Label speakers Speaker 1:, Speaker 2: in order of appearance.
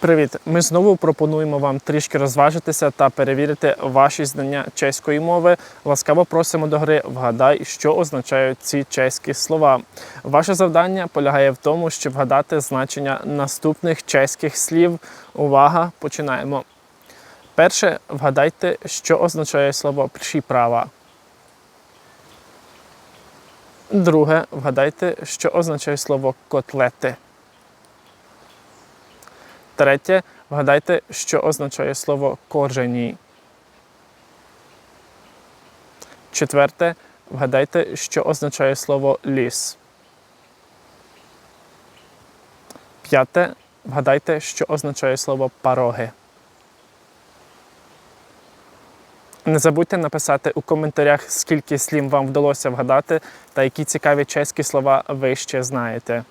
Speaker 1: Привіт! Ми знову пропонуємо вам трішки розважитися та перевірити ваші знання чеської мови. Ласкаво просимо до гри Вгадай, що означають ці чеські слова. Ваше завдання полягає в тому, щоб вгадати значення наступних чеських слів. Увага! Починаємо. Перше, вгадайте, що означає слово «příprava». Друге, вгадайте, що означає слово котлети. Третє, вгадайте, що означає слово коржені. Четверте, вгадайте, що означає слово ліс. П'яте, вгадайте, що означає слово пароги. Не забудьте написати у коментарях, скільки слів вам вдалося вгадати та які цікаві чеські слова ви ще знаєте.